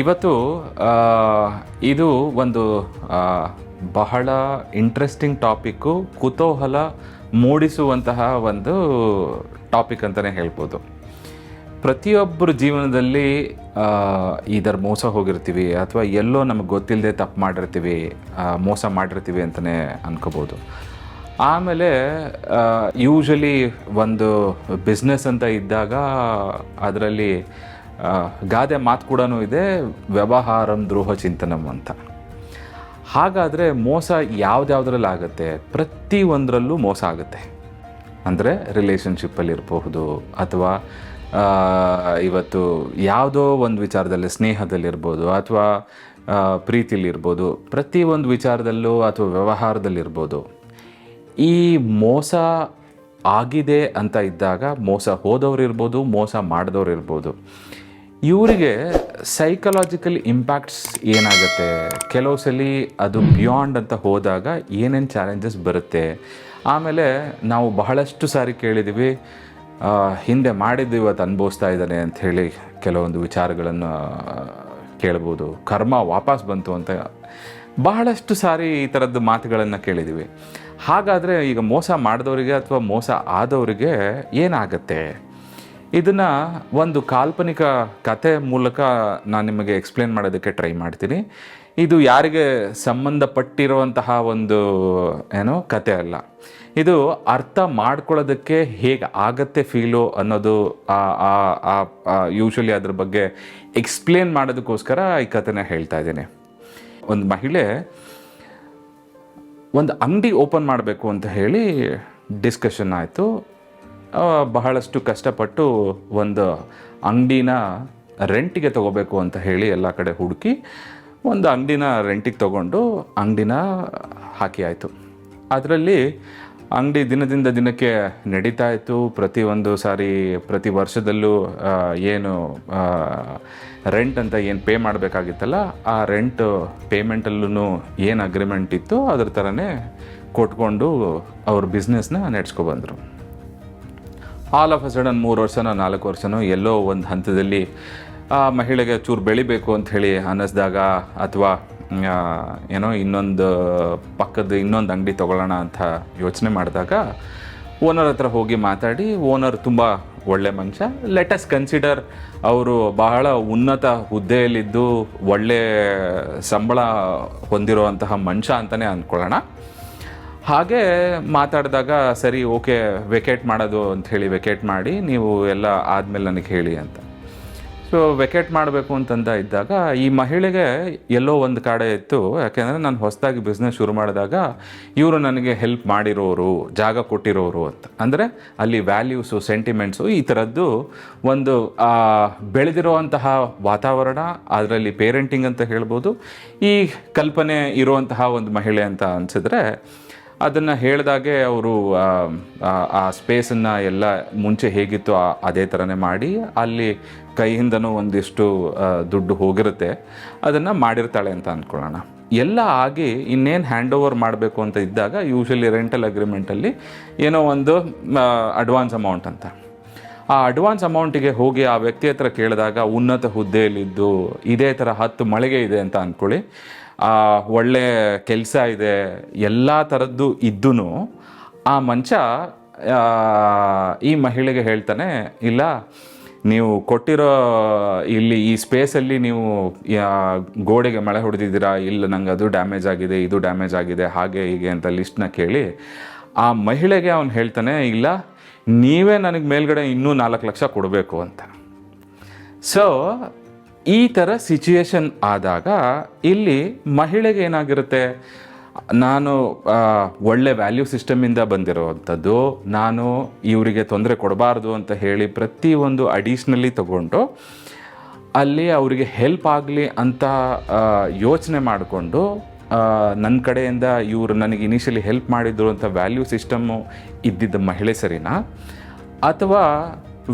ಇವತ್ತು ಇದು ಒಂದು ಬಹಳ ಇಂಟ್ರೆಸ್ಟಿಂಗ್ ಟಾಪಿಕ್ಕು ಕುತೂಹಲ ಮೂಡಿಸುವಂತಹ ಒಂದು ಟಾಪಿಕ್ ಅಂತಲೇ ಹೇಳ್ಬೋದು. ಪ್ರತಿಯೊಬ್ಬರ ಜೀವನದಲ್ಲಿ ಇದರ ಮೋಸ ಹೋಗಿರ್ತೀವಿ, ಅಥವಾ ಎಲ್ಲೋ ನಮಗೆ ಗೊತ್ತಿಲ್ಲದೆ ತಪ್ಪು ಮಾಡಿರ್ತೀವಿ ಮೋಸ ಮಾಡಿರ್ತೀವಿ ಅಂತಲೇ ಅನ್ಕೋಬೋದು. ಆಮೇಲೆ ಯೂಶಲಿ ಒಂದು ಬಿಸ್ನೆಸ್ ಅಂತ ಇದ್ದಾಗ, ಅದರಲ್ಲಿ ಗಾದೆ ಮಾತು ಕೂಡ ಇದೆ, ವ್ಯವಹಾರಂ ದ್ರೋಹ ಚಿಂತನಂ ಅಂತ. ಹಾಗಾದರೆ ಮೋಸ ಯಾವ್ದ್ಯಾವ್ದ್ರಲ್ಲಿ ಆಗುತ್ತೆ? ಪ್ರತಿಯೊಂದರಲ್ಲೂ ಮೋಸ ಆಗುತ್ತೆ. ಅಂದರೆ ರಿಲೇಷನ್ಶಿಪ್ಪಲ್ಲಿ ಇರಬಹುದು, ಅಥವಾ ಇವತ್ತು ಯಾವುದೋ ಒಂದು ವಿಚಾರದಲ್ಲಿ ಸ್ನೇಹದಲ್ಲಿರ್ಬೋದು ಅಥವಾ ಪ್ರೀತಿಲಿರ್ಬೋದು ಪ್ರತಿ ಒಂದು ವಿಚಾರದಲ್ಲೂ ಅಥವಾ ವ್ಯವಹಾರದಲ್ಲಿರ್ಬೋದು ಈ ಮೋಸ ಆಗಿದೆ ಅಂತ ಇದ್ದಾಗ ಮೋಸ ಹೋದವ್ರು ಇರ್ಬೋದು, ಮೋಸ ಮಾಡಿದವ್ರು ಇರ್ಬೋದು. ಇವರಿಗೆ ಸೈಕಲಾಜಿಕಲ್ ಇಂಪ್ಯಾಕ್ಟ್ಸ್ ಏನಾಗುತ್ತೆ? ಕೆಲವು ಸಲ ಅದು ಬಿಯಾಂಡ್ ಅಂತ ಹೋದಾಗ ಏನೇನು ಚಾಲೆಂಜಸ್ ಬರುತ್ತೆ? ಆಮೇಲೆ ನಾವು ಬಹಳಷ್ಟು ಸಾರಿ ಕೇಳಿದ್ದೀವಿ ಹಿಂದೆ ಮಾಡಿದ್ದು ಇವತ್ತು ಅನುಭವಿಸ್ತಾ ಇದ್ದಾನೆ ಅಂಥೇಳಿ ಕೆಲವೊಂದು ವಿಚಾರಗಳನ್ನು ಕೇಳ್ಬೋದು. ಕರ್ಮ ವಾಪಸ್ ಬಂತು ಅಂತ ಬಹಳಷ್ಟು ಸಾರಿ ಈ ಥರದ್ದು ಮಾತುಗಳನ್ನು ಕೇಳಿದ್ದೀವಿ ಹಾಗಾದರೆ ಈಗ ಮೋಸ ಮಾಡಿದವರಿಗೆ ಅಥವಾ ಮೋಸ ಆದವರಿಗೆ ಏನಾಗತ್ತೆ? ಇದನ್ನು ಒಂದು ಕಾಲ್ಪನಿಕ ಕತೆ ಮೂಲಕ ನಾನು ನಿಮಗೆ ಎಕ್ಸ್ಪ್ಲೇನ್ ಮಾಡೋದಕ್ಕೆ ಟ್ರೈ ಮಾಡ್ತೀನಿ. ಇದು ಯಾರಿಗೆ ಸಂಬಂಧಪಟ್ಟಿರುವಂತಹ ಒಂದು, ಏನು, ಕತೆ ಅಲ್ಲ. ಇದು ಅರ್ಥ ಮಾಡ್ಕೊಳ್ಳೋದಕ್ಕೆ ಹೇಗೆ ಆಗತ್ತೆ ಫೀಲು ಅನ್ನೋದು ಯೂಶ್ವಲಿ ಅದ್ರ ಬಗ್ಗೆ ಎಕ್ಸ್ಪ್ಲೇನ್ ಮಾಡೋದಕ್ಕೋಸ್ಕರ ಈ ಕಥೆನ ಹೇಳ್ತಾ ಇದ್ದೀನಿ. ಒಂದು ಮಹಿಳೆ ಒಂದು ಅಂಗಡಿ ಓಪನ್ ಮಾಡಬೇಕು ಅಂತ ಹೇಳಿ ಡಿಸ್ಕಷನ್ ಆಯಿತು. ಬಹಳಷ್ಟು ಕಷ್ಟಪಟ್ಟು ಒಂದು ಅಂಗಡಿನ ರೆಂಟಿಗೆ ತಗೋಬೇಕು ಅಂತ ಹೇಳಿ ಎಲ್ಲ ಕಡೆ ಹುಡುಕಿ ಒಂದು ಅಂಗಡಿನ ರೆಂಟಿಗೆ ತಗೊಂಡು ಅಂಗಡಿನ ಹಾಕಿ ಆಯಿತು. ಅದರಲ್ಲಿ ಅಂಗಡಿ ದಿನದಿಂದ ದಿನಕ್ಕೆ ನಡೀತಾ ಇತ್ತು. ಪ್ರತಿ ಒಂದು ಸಾರಿ, ಪ್ರತಿ ವರ್ಷದಲ್ಲೂ ಏನು ರೆಂಟ್ ಅಂತ ಏನು ಪೇ ಮಾಡಬೇಕಾಗಿತ್ತಲ್ಲ, ಆ ರೆಂಟ್ ಪೇಮೆಂಟಲ್ಲೂ ಏನು ಅಗ್ರಿಮೆಂಟ್ ಇತ್ತು, ಅದ್ರ ಥರನೇ ಕೊಟ್ಕೊಂಡು ಅವ್ರ ಬಿಸ್ನೆಸ್ನ ನಡೆಸ್ಕೊಬಂದರು ಆಲ್ ಆಫ್ ಅ ಸಡನ್ ಮೂರು ವರ್ಷನೋ ನಾಲ್ಕು ವರ್ಷನೋ ಎಲ್ಲೋ ಒಂದು ಹಂತದಲ್ಲಿ ಆ ಮಹಿಳೆಗೆ ಚೂರು ಬೆಳಿಬೇಕು ಅಂತ ಹೇಳಿ ಅನ್ನಿಸ್ದಾಗ ಅಥವಾ ಏನೋ ಇನ್ನೊಂದು ಪಕ್ಕದ ಇನ್ನೊಂದು ಅಂಗಡಿ ತೊಗೊಳ್ಳೋಣ ಅಂತ ಯೋಚನೆ ಮಾಡಿದಾಗ ಓನರ್ ಹತ್ರ ಹೋಗಿ ಮಾತಾಡಿ, ಓನರ್ ತುಂಬ ಒಳ್ಳೆ ಮನುಷ್ಯ. ಲೆಟಸ್ ಕನ್ಸಿಡರ್ ಅವರು ಬಹಳ ಉನ್ನತ ಹುದ್ದೆಯಲ್ಲಿದ್ದು ಒಳ್ಳೆ ಸಂಬಳ ಹೊಂದಿರುವಂತಹ ಮನುಷ್ಯ ಅಂತಲೇ ಅಂದ್ಕೊಳ್ಳೋಣ. ಹಾಗೆ ಮಾತಾಡಿದಾಗ ಸರಿ, ಓಕೆ, ವೆಕೇಟ್ ಮಾಡೋದು ಅಂತ ಹೇಳಿ ವೆಕೇಟ್ ಮಾಡಿ ನೀವು ಎಲ್ಲ ಆದಮೇಲೆ ನನಗೆ ಹೇಳಿ ಅಂತ. ಸೊ ವೆಕೇಟ್ ಮಾಡಬೇಕು ಅಂತಂದ ಇದ್ದಾಗ ಈ ಮಹಿಳೆಗೆ ಎಲ್ಲೋ ಒಂದು ಕಡೆ ಇತ್ತು. ಯಾಕೆಂದರೆ ನಾನು ಹೊಸದಾಗಿ ಬಿಸ್ನೆಸ್ ಶುರು ಮಾಡಿದಾಗ ಇವರು ನನಗೆ ಹೆಲ್ಪ್ ಮಾಡಿರೋರು, ಜಾಗ ಕೊಟ್ಟಿರೋರು ಅಂತ. ಅಂದರೆ ಅಲ್ಲಿ ವ್ಯಾಲ್ಯೂಸು ಸೆಂಟಿಮೆಂಟ್ಸು ಈ ಥರದ್ದು ಒಂದು ಬೆಳೆದಿರುವಂತಹ ವಾತಾವರಣ, ಅದರಲ್ಲಿ ಪೇರೆಂಟಿಂಗ್ ಅಂತ ಹೇಳ್ಬೋದು. ಈ ಕಲ್ಪನೆ ಇರುವಂತಹ ಒಂದು ಮಹಿಳೆ ಅಂತ ಅನಿಸಿದ್ರೆ ಅದನ್ನು ಹೇಳಿದಾಗೆ ಅವರು, ಆ ಸ್ಪೇಸನ್ನು ಎಲ್ಲ ಮುಂಚೆ ಹೇಗಿತ್ತು ಅದೇ ಥರನೇ ಮಾಡಿ, ಅಲ್ಲಿ ಕೈಯಿಂದನೂ ಒಂದಿಷ್ಟು ದುಡ್ಡು ಹೋಗಿರುತ್ತೆ. ಅದನ್ನು ಮಾಡಿರ್ತಾಳೆ ಅಂತ ಅಂದ್ಕೊಳ್ಳೋಣ ಎಲ್ಲ ಆಗಿ ಇನ್ನೇನು ಹ್ಯಾಂಡ್ ಓವರ್ ಮಾಡಬೇಕು ಅಂತ ಇದ್ದಾಗ ಯೂಶಲಿ ರೆಂಟಲ್ ಅಗ್ರಿಮೆಂಟಲ್ಲಿ ಏನೋ ಒಂದು ಅಡ್ವಾನ್ಸ್ ಅಮೌಂಟ್ ಅಂತ. ಆ ಅಡ್ವಾನ್ಸ್ ಅಮೌಂಟಿಗೆ ಹೋಗಿ ಆ ವ್ಯಕ್ತಿ ಹತ್ರ ಕೇಳಿದಾಗ ಉನ್ನತ ಹುದ್ದೆಯಲ್ಲಿದ್ದು ಇದೇ ಥರ ಹತ್ತು ಮಳಿಗೆ ಇದೆ ಅಂತ ಅಂದ್ಕೊಳ್ಳಿ. ಒಳ್ಳೆ ಕೆಲಸ ಇದೆ, ಎಲ್ಲ ಥರದ್ದು ಇದ್ದೂ ಆ ಮಂಚ ಈ ಮಹಿಳೆಗೆ ಹೇಳ್ತಾನೆ, ಇಲ್ಲ, ನೀವು ಕೊಟ್ಟಿರೋ ಇಲ್ಲಿ ಈ ಸ್ಪೇಸಲ್ಲಿ ನೀವು ಗೋಡೆಗೆ ಮಳೆ ಹೊಡೆದಿದ್ದೀರಾ, ಇಲ್ಲ ನಂಗೆ ಅದು ಡ್ಯಾಮೇಜ್ ಆಗಿದೆ, ಇದು ಡ್ಯಾಮೇಜ್ ಆಗಿದೆ, ಹಾಗೆ ಹೀಗೆ ಅಂತ ಲಿಸ್ಟ್ನ ಕೇಳಿ ಆ ಮಹಿಳೆಗೆ ಅವನು ಹೇಳ್ತಾನೆ, ಇಲ್ಲ, ನೀವೇ ನನಗೆ ಮೇಲ್ಗಡೆ ಇನ್ನೂ ನಾಲ್ಕು ಲಕ್ಷ ಕೊಡಬೇಕು ಅಂತ. ಸೊ ಈ ಥರ ಸಿಚುಯೇಷನ್ ಆದಾಗ ಇಲ್ಲಿ ಮಹಿಳೆಗೆ ಏನಾಗಿರುತ್ತೆ? ನಾನು ಒಳ್ಳೆ ವ್ಯಾಲ್ಯೂ ಸಿಸ್ಟಮಿಂದ ಬಂದಿರೋವಂಥದ್ದು ನಾನು ಇವರಿಗೆ ತೊಂದರೆ ಕೊಡಬಾರ್ದು ಅಂತ ಹೇಳಿ ಪ್ರತಿಯೊಂದು ಅಡಿಷ್ನಲಿ ತಗೊಂಡು, ಅಲ್ಲಿ ಅವರಿಗೆ ಹೆಲ್ಪ್ ಆಗಲಿ ಅಂತ ಯೋಚನೆ ಮಾಡಿಕೊಂಡು ನನ್ನ ಕಡೆಯಿಂದ ಇವರು ನನಗೆ ಇನಿಷಿಯಲಿ ಹೆಲ್ಪ್ ಮಾಡಿದ್ರು ಅಂತ ವ್ಯಾಲ್ಯೂ ಸಿಸ್ಟಮ್ಮು ಇದ್ದಿದ್ದ ಮಹಿಳೆ ಸರಿನಾ? ಅಥವಾ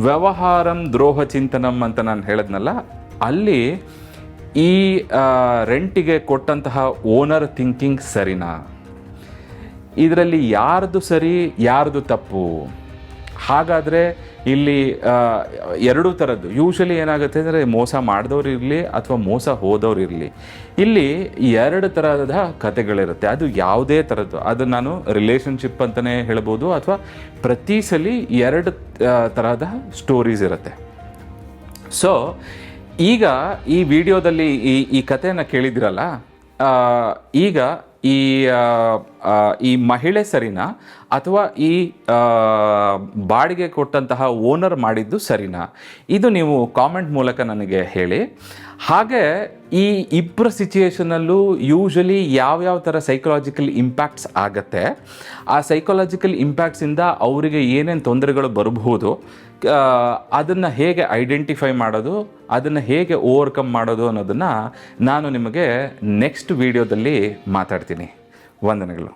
ವ್ಯವಹಾರಂ ದ್ರೋಹ ಚಿಂತನಂ ಅಂತ ನಾನು ಹೇಳಿದ್ನಲ್ಲ, ಅಲ್ಲಿ ಈ ರೆಂಟಿಗೆ ಕೊಟ್ಟಂತಹ ಓನರ್ ಥಿಂಕಿಂಗ್ ಸರಿನಾ? ಇದರಲ್ಲಿ ಯಾರ್ದು ಸರಿ, ಯಾರ್ದು ತಪ್ಪು? ಹಾಗಾದರೆ ಇಲ್ಲಿ ಎರಡು ಥರದ್ದು ಯೂಶಲಿ ಏನಾಗುತ್ತೆ ಅಂದರೆ ಮೋಸ ಮಾಡಿದವ್ರು ಇರಲಿ ಅಥವಾ ಮೋಸ ಹೋದವ್ರು ಇರಲಿ. ಇಲ್ಲಿ ಎರಡು ಥರದ ಕತೆಗಳಿರುತ್ತೆ ಅದು ಯಾವುದೇ ಥರದ್ದು ಅದು ನಾನು ರಿಲೇಷನ್ಶಿಪ್ ಅಂತಲೇ ಹೇಳ್ಬೋದು ಅಥವಾ ಪ್ರತಿ ಸಲ ಎರಡು ಥರದ ಸ್ಟೋರೀಸ್ ಇರುತ್ತೆ. ಸೊ ಈಗ ಈ ವಿಡಿಯೋದಲ್ಲಿ ಈ ಈ ಕಥೆಯನ್ನು ಕೇಳಿದಿರಲ್ಲ ಈಗ ಈ ಈ ಮಹಿಳೆ ಸರಿನಾ? ಅಥವಾ ಈ ಬಾಡಿಗೆ ಕೊಟ್ಟಂತಹ ಓನರ್ ಮಾಡಿದ್ದು ಸರಿನಾ? ಇದು ನೀವು ಕಾಮೆಂಟ್ ಮೂಲಕ ನನಗೆ ಹೇಳಿ. ಹಾಗೆ ಈ ಇಬ್ಬರ ಸಿಚುಯೇಷನಲ್ಲೂ ಯೂಶಲಿ ಯಾವ್ಯಾವ ಥರ ಸೈಕಲಾಜಿಕಲ್ ಇಂಪ್ಯಾಕ್ಟ್ಸ್ ಆಗತ್ತೆ, ಆ ಸೈಕಲಾಜಿಕಲ್ ಇಂಪ್ಯಾಕ್ಟ್ಸಿಂದ ಅವರಿಗೆ ಏನೇನು ತೊಂದರೆಗಳು ಬರಬಹುದು ಅದನ್ನು ಹೇಗೆ ಐಡೆಂಟಿಫೈ ಮಾಡೋದು, ಅದನ್ನು ಹೇಗೆ ಓವರ್ಕಮ್ ಮಾಡೋದು ಅನ್ನೋದನ್ನು ನಾನು ನಿಮಗೆ ನೆಕ್ಸ್ಟ್ ವಿಡಿಯೋದಲ್ಲಿ ಮಾತಾಡ್ತೀನಿ. ವಂದನೆಗಳು.